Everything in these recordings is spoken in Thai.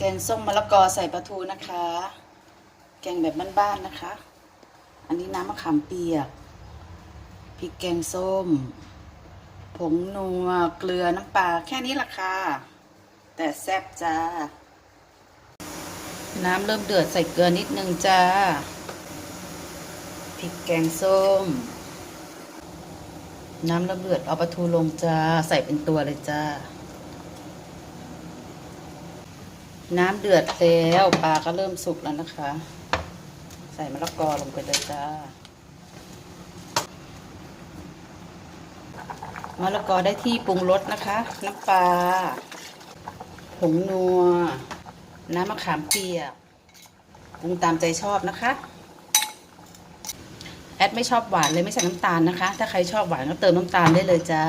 แกงส้มมะละกอใส่ปลาทูนะคะ แกงแบบบ้านๆนะคะ อันนี้น้ำมะขามเปียก พริกแกงส้ม ผงนัว เกลือ น้ำปลา แค่นี้ละค่ะ แต่แซ่บจ้า น้ำเริ่มเดือดใส่เกลือนิดนึงจ้า พริกแกงส้ม น้ำเริ่มเดือดเอาปลาทูลงจ้า ใส่เป็นตัวเลยจ้า น้ำเดือดแล้วปลาก็เริ่มสุกแล้วนะคะ ใส่มะละกอลงไปเลยจ้ามะละกอได้ที่ปรุงรสนะคะ น้ำปลาผงนัว น้ำมะขามเปียกปรุงตามใจชอบนะคะ แอดไม่ชอบหวานเลยไม่ใส่น้ำตาลนะคะ ถ้าใครชอบหวานก็เติมน้ำตาลได้เลยจ้า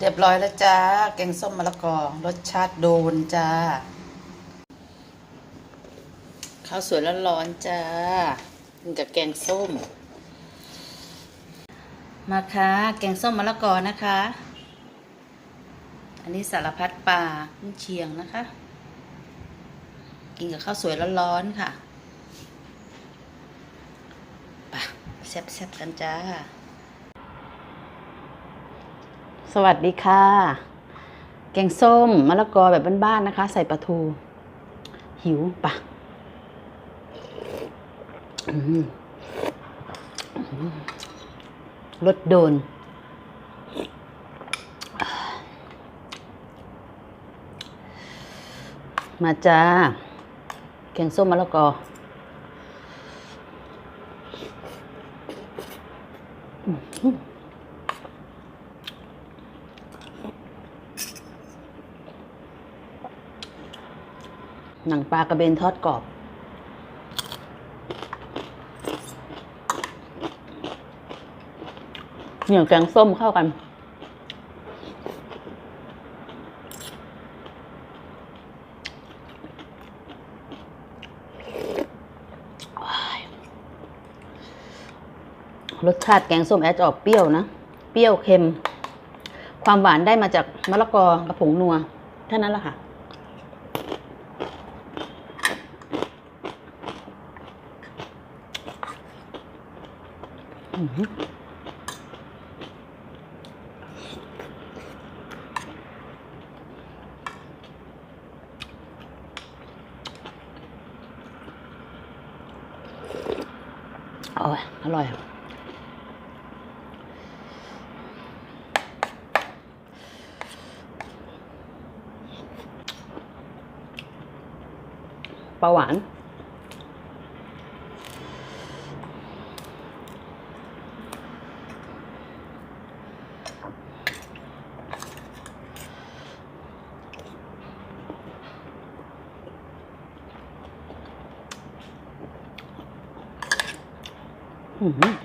เรียบร้อยแล้วจ้า แกงส้มมะละกอ รสชาติโดนจ้า ข้าวสวยร้อนๆจ้ากินกับแกงส้ม มาค่ะ แกงส้มมะละกอนะคะ อันนี้สารพัดปลาขึ้นเชียงนะคะ กินกับข้าวสวยร้อนๆค่ะไปแซ่บๆกันจ้า สวัสดีค่ะ แกงส้มมะละกอแบบบ้านๆนะคะ ใส่ปลาทู หิวปะรสโดน มาจ้า แกงส้มมะละกอ หนังปลากระเบนทอดกรอบ เหนียวแกงส้มเข้ากัน รสชาติแกงส้มแอดจะออกเปรี้ยวนะ เปรี้ยวเค็ม ความหวานได้มาจากมะละกอกับผงนัวเท่านั้นแหละค่ะ โอ้ยอร่ อยปลาหวาน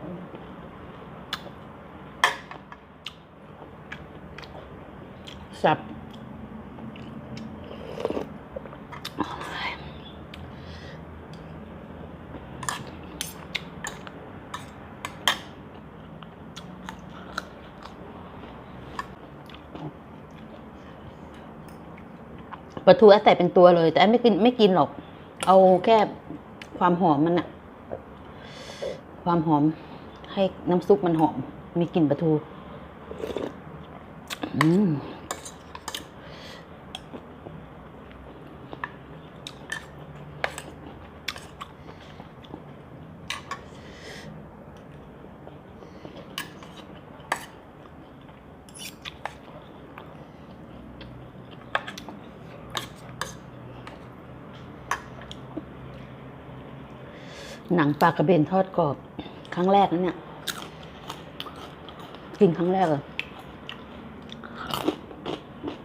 อืมสับ ปลาทูแอดใส่เป็นตัวเลย แต่แอดไม่กินไม่กินหรอก เอาแค่ความหอมมันอะความหอมให้น้ำซุปมันหอม มีกลิ่นปลาทู อืม หนังปลากระเบนทอดกรอบ ครั้งแรกนะเนี่ย กินครั้งแรกเลย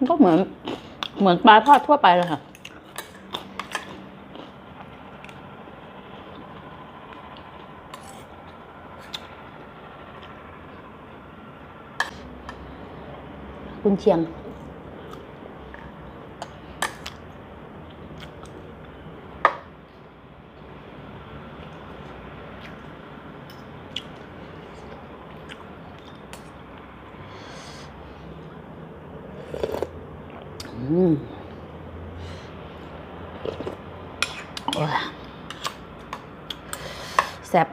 ก็เหมือน เหมือนปลาทอดทั่วไปเลยค่ะคุณเชียง มโอ้ย แซ่บ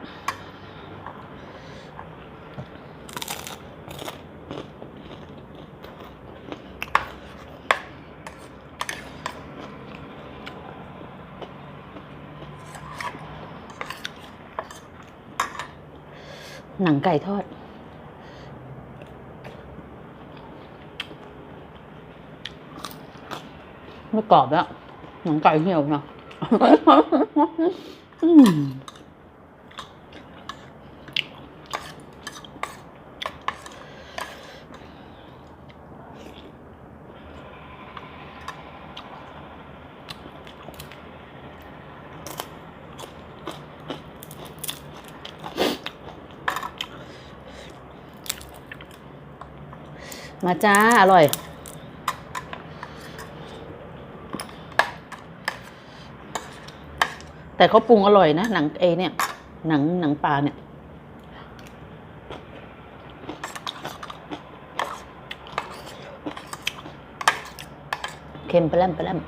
หนังไก่ทอด ไม่กรอบแล้ว หนังไก่เหี่ยวเนาะ มาจ้า อร่อย แต่เขาปรุงอร่อยนะ หนังเอเนี่ย หนังหนังปลาเนี่ยเค็มไปแล่มไปแล่ม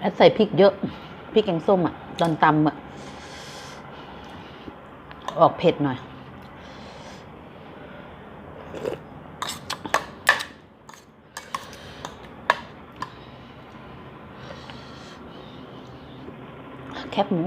แอดใส่พริกเยอะ พริกแกงส้มอะ ตอนตำอะ ออกเผ็ดหน่อย แคบหมู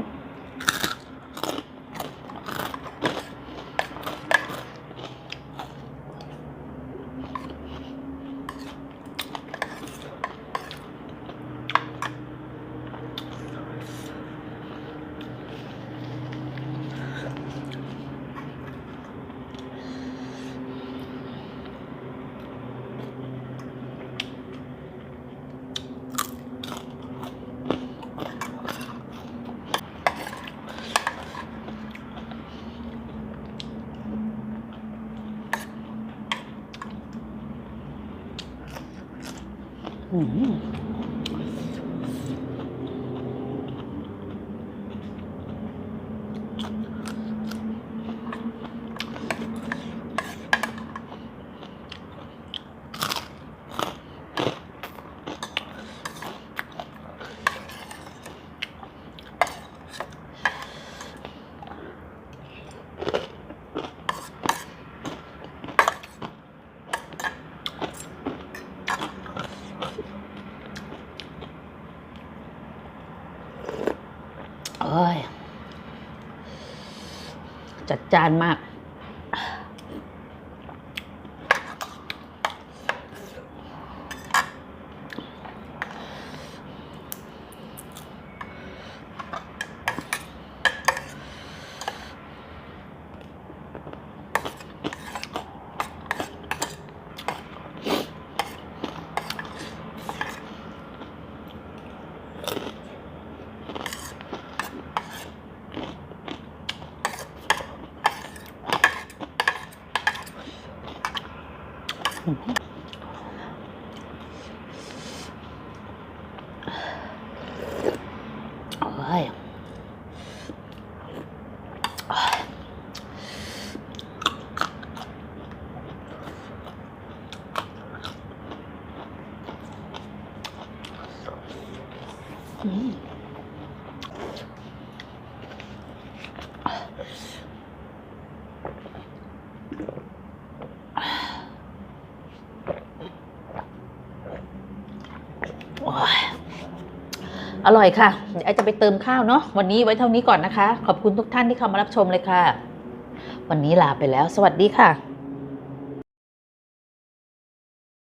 อืมเอ้ย จัดจานมาก โอ้ย โอ้ย อร่อยค่ะเดี๋ยวไอจะไปเติมข้าวเนาะวันนี้ไว้เท่านี้ก่อนนะคะ ขอบคุณทุกท่านที่เข้ามารับชมเลยค่ะ วันนี้ลาไปแล้ว สวัสดีค่ะ